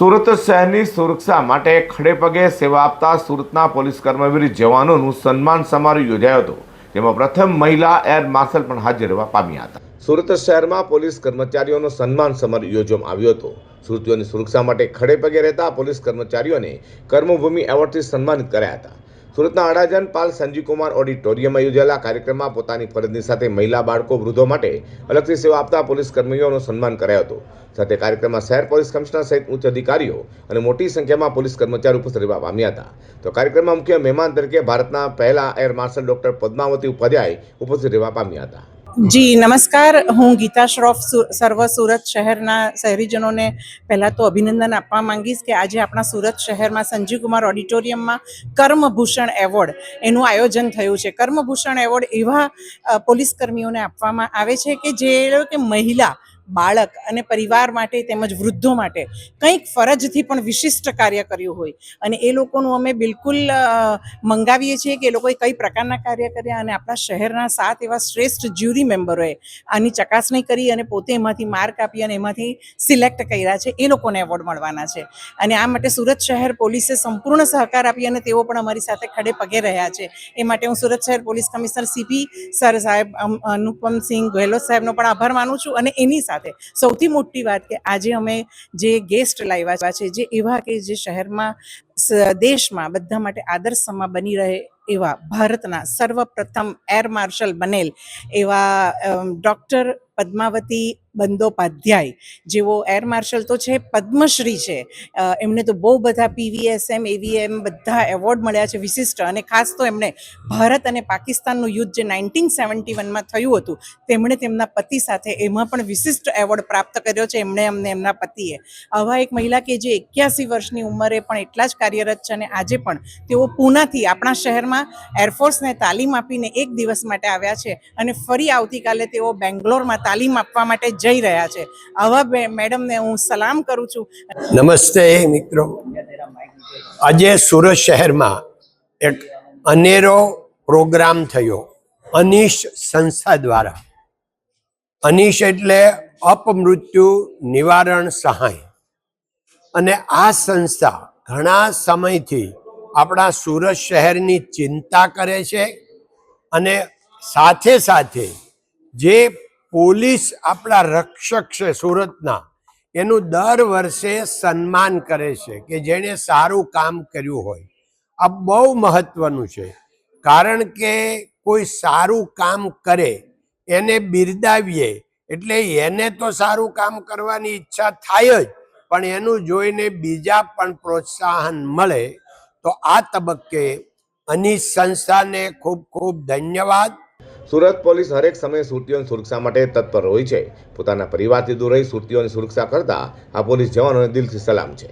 સુરત શહેરની સુરક્ષા માટે ખડે પગે સેવા આપતા સુરતના પોલીસ કર્મવીર જવાનોનું સન્માન સમારોહ યોજાયો હતો, જેમાં પ્રથમ મહિલા એર માર્શલ પણ હાજર રહેવા પામ્યા હતા. સુરત શહેરમાં પોલીસ કર્મચારીઓનો સન્માન સમારોહ યોજવામાં આવ્યો હતો. સુરતીઓની સુરક્ષા માટે ખડે પગે રહેતા પોલીસ કર્મચારીઓને કર્મભૂમિ એવોર્ડથી સન્માનિત કર્યા હતા. સુરતના અડાજન પાલ સંજીવકુમાર ઓડિટોરિયમમાં યોજાયેલા કાર્યક્રમમાં પોતાની ફરજની સાથે મહિલા બાળકો, વૃદ્ધો માટે અલગથી સેવા આપતા પોલીસ કર્મીઓનું સન્માન કરાયો હતો. સાથે કાર્યક્રમમાં શહેર પોલીસ કમિશનર સહિત ઉચ્ચ અધિકારીઓ અને મોટી સંખ્યામાં પોલીસ કર્મચારી ઉપસ્થિત રહેવા પામ્યા હતા. તો કાર્યક્રમમાં મુખ્ય મહેમાન તરીકે ભારતના પહેલા air marshal doctor Padmavati Upadhyay ઉપસ્થિત રહેવા પામ્યા હતા. જી, નમસ્કાર. હું ગીતા શ્રોફ સર્વ સુરત શહેરના શહેરીજનોને પહેલાં તો અભિનંદન આપવા માંગીશ કે આજે આપણા સુરત શહેરમાં સંજીવ કુમાર ઓડિટોરિયમમાં કર્મભૂષણ એવોર્ડ એનું આયોજન થયું છે. કર્મભૂષણ એવોર્ડ એવા પોલીસ કર્મીઓને આપવામાં આવે છે કે જે કે મહિલા બાળક અને પરિવાર માટે તેમજ વૃદ્ધો માટે કંઈક ફરજથી પણ વિશિષ્ટ કાર્ય કર્યું હોય. અને એ લોકોનું અમે બિલકુલ મંગાવીએ છીએ કે એ લોકોએ કઈ પ્રકારના કાર્ય કર્યા અને આપણા શહેરના સાત એવા શ્રેષ્ઠ જ્યુરી મેમ્બરોએ આની ચકાસણી કરી અને પોતે એમાંથી માર્ક આપી અને એમાંથી સિલેક્ટ કર્યા છે. એ લોકોને એવોર્ડ મળવાના છે. અને આ માટે સુરત શહેર પોલીસે સંપૂર્ણ સહકાર આપી અને તેઓ પણ અમારી સાથે ખડે પગે રહ્યા છે. એ માટે હું સુરત શહેર પોલીસ કમિશનર સીપી સર સાહેબ અનુપમસિંહ ગેહલોત સાહેબનો પણ આભાર માનું છું અને એની સાથે સૌથી મોટી વાત કે આજે અમે જે ગેસ્ટ લાવ્યા છે, જે એવા કે જે શહેરમાં દેશમાં બધા માટે આદર્શમાં બની રહે એવા ભારતના સર્વપ્રથમ એર માર્શલ બનેલ એવા ડૉક્ટર પદ્માવતી બંદોપાધ્યાય, જેઓ એર માર્શલ તો છે, પદ્મશ્રી છે. એમને તો બહુ બધા પીવીએસએમ એવીએમ બધા એવોર્ડ મળ્યા છે, વિશિષ્ટ. અને ખાસ તો એમણે ભારત અને પાકિસ્તાનનું યુદ્ધ જે નાઇન્ટીન સેવન્ટી વનમાં થયું હતું, તેમણે તેમના પતિ સાથે એમાં પણ વિશિષ્ટ એવોર્ડ પ્રાપ્ત કર્યો છે, એમણે અમને એમના પતિએ. આવા એક મહિલા કે જે એક્યાસી વર્ષની ઉંમરે પણ એટલા જ કાર્યરત છે અને આજે પણ તેઓ પૂનાથી આપણા શહેરમાં એરફોર્સને તાલીમ આપીને એક દિવસ માટે આવ્યા છે અને ફરી આવતીકાલે તેઓ બેંગ્લોરમાં તાલીમ આપવા માટે જઈ રહ્યા છે. આવા મેડમને હું સલામ કરું છું. નમસ્તે મિત્રો. આજે સુરત શહેરમાં એક અનેરો પ્રોગ્રામ થયો. અનીશ સંસ્થા દ્વારા. અનીશ એટલે અપમૃત્યુ નિવારણ સહાય. અને આ સંસ્થા ઘણા સમયથી આપણા સુરત શહેરની ચિંતા કરે છે અને સાથે સાથે જે પોલીસ આપણા રક્ષક છે સુરતના, એનું દર વર્ષે સન્માન કરે છે કે જેણે સારું કામ કર્યું હોય. આ બહુ મહત્વનું છે. કારણ કે કોઈ સારું કામ કરે, એને બિરદાવીએ, એટલે એને તો સારું કામ કરવાની ઈચ્છા થાય જ, પણ એનું જોઈને બીજા પણ પ્રોત્સાહન મળે તો આ તબક્કે અનીશ સંસ્થાને ખૂબ ખૂબ ધન્યવાદ. સુરત પોલીસ હરેક સમયે સુરતીઓની સુરક્ષા માટે તત્પર હોય છે. પોતાના પરિવારથી દૂર રહી સુરતીઓની સુરક્ષા કરતા આ પોલીસ જવાનોને દિલથી સલામ છે.